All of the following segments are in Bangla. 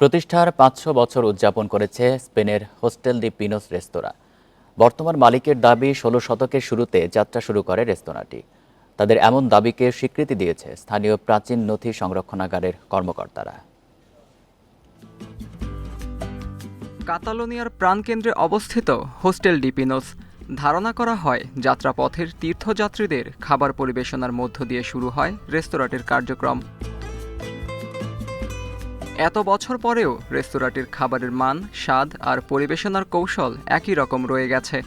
প্রতিষ্ঠার পাঁচশো বছর উদযাপন করেছে স্পেনের হোস্টেল দি পিনোস রেস্তোরাঁ। বর্তমান মালিকের দাবি, ষোলো শতকের শুরুতে যাত্রা শুরু করে রেস্তোরাঁটি। তাদের এমন দাবিকে স্বীকৃতি দিয়েছে স্থানীয় প্রাচীন নথি সংরক্ষণাগারের কর্মকর্তারা। কাতালোনিয়ার প্রাণকেন্দ্রে অবস্থিত হোস্টেল ডিপিনোস ধারণা করা হয়, যাত্রাপথের তীর্থযাত্রীদের খাবার পরিবেশনার মধ্য দিয়ে শুরু হয় রেস্তোরাঁটির কার্যক্রম। এত বছর পরেও রেস্তোরাঁটির খাবারের মান স্বাদ আর পরিবেশনার কৌশল একই রকম রয়ে গেছে।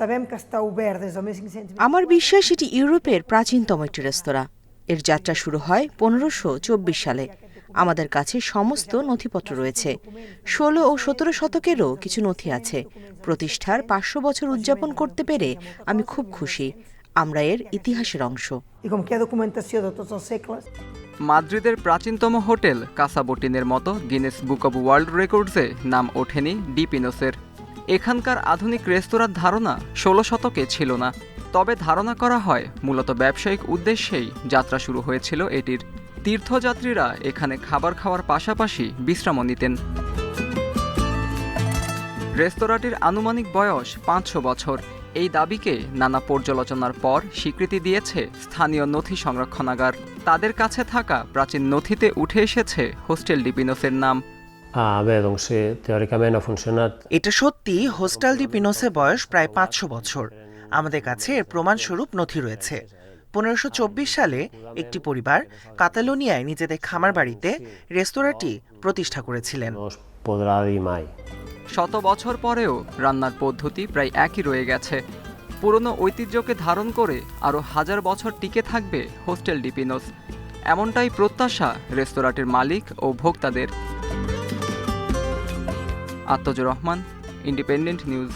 Sabem que està obert des del 1520. আমার বিশ্বাস এটি ইউরোপের প্রাচীনতম একটি রেস্তোরাঁ। এর যাত্রা শুরু হয় পনেরোশো চব্বিশ সালে। আমাদের কাছে সমস্ত নথিপত্র রয়েছে। ষোলো ও সতেরো শতকেরও কিছু নথি আছে। প্রতিষ্ঠার পাঁচশো বছর উদযাপন করতে পেরে আমি খুব খুশি। আমরা এর ইতিহাসের অংশ। মাদ্রিদের প্রাচীনতম হোটেল কাসাবোটিনের মতো গিনেস বুক অব ওয়ার্ল্ড রেকর্ডসে নাম ওঠেনি ডিপিনোসের। এখানকার আধুনিক রেস্তোরাঁর ধারণা ষোলো শতকে ছিল না। তবে ধারণা করা হয় মূলত ব্যবসায়িক উদ্দেশ্যেই যাত্রা শুরু হয়েছিল এটির। তীর্থযাত্রীরা এখানে খাবার খাওয়ার পাশাপাশি বিশ্রামও নিতেন। রেস্তোরাঁটির আনুমানিক বয়স পাঁচশো বছর। এই দাবিকে নানা পর্যালোচনার পর স্বীকৃতি দিয়েছে স্থানীয় নথি সংরক্ষণাগার। তাদের কাছে থাকা প্রাচীন নথিতে উঠে এসেছে হোস্টেল ডিপিনোসের নাম। এটা সত্যি হোস্টেল ডি পিনোসের বয়স প্রায় পাঁচশো বছর। আমাদের কাছে এর প্রমাণস্বরূপ নথি রয়েছে। পনেরোশো চব্বিশ সালে একটি পরিবার কাতালোনিয়ায় নিজেদের খামার বাড়িতে রেস্তোরাঁটি প্রতিষ্ঠা করেছিলেন। শত বছর পরেও রান্নার পদ্ধতি প্রায় একই রয়ে গেছে। পুরনো ঐতিহ্যকে ধারণ করে আরও হাজার বছর টিকে থাকবে হোস্টেল ডিপিনোস। এমনটাই প্রত্যাশা রেস্তোরাঁটির মালিক ও ভোক্তাদের। Atmajur Rahman, Independent News.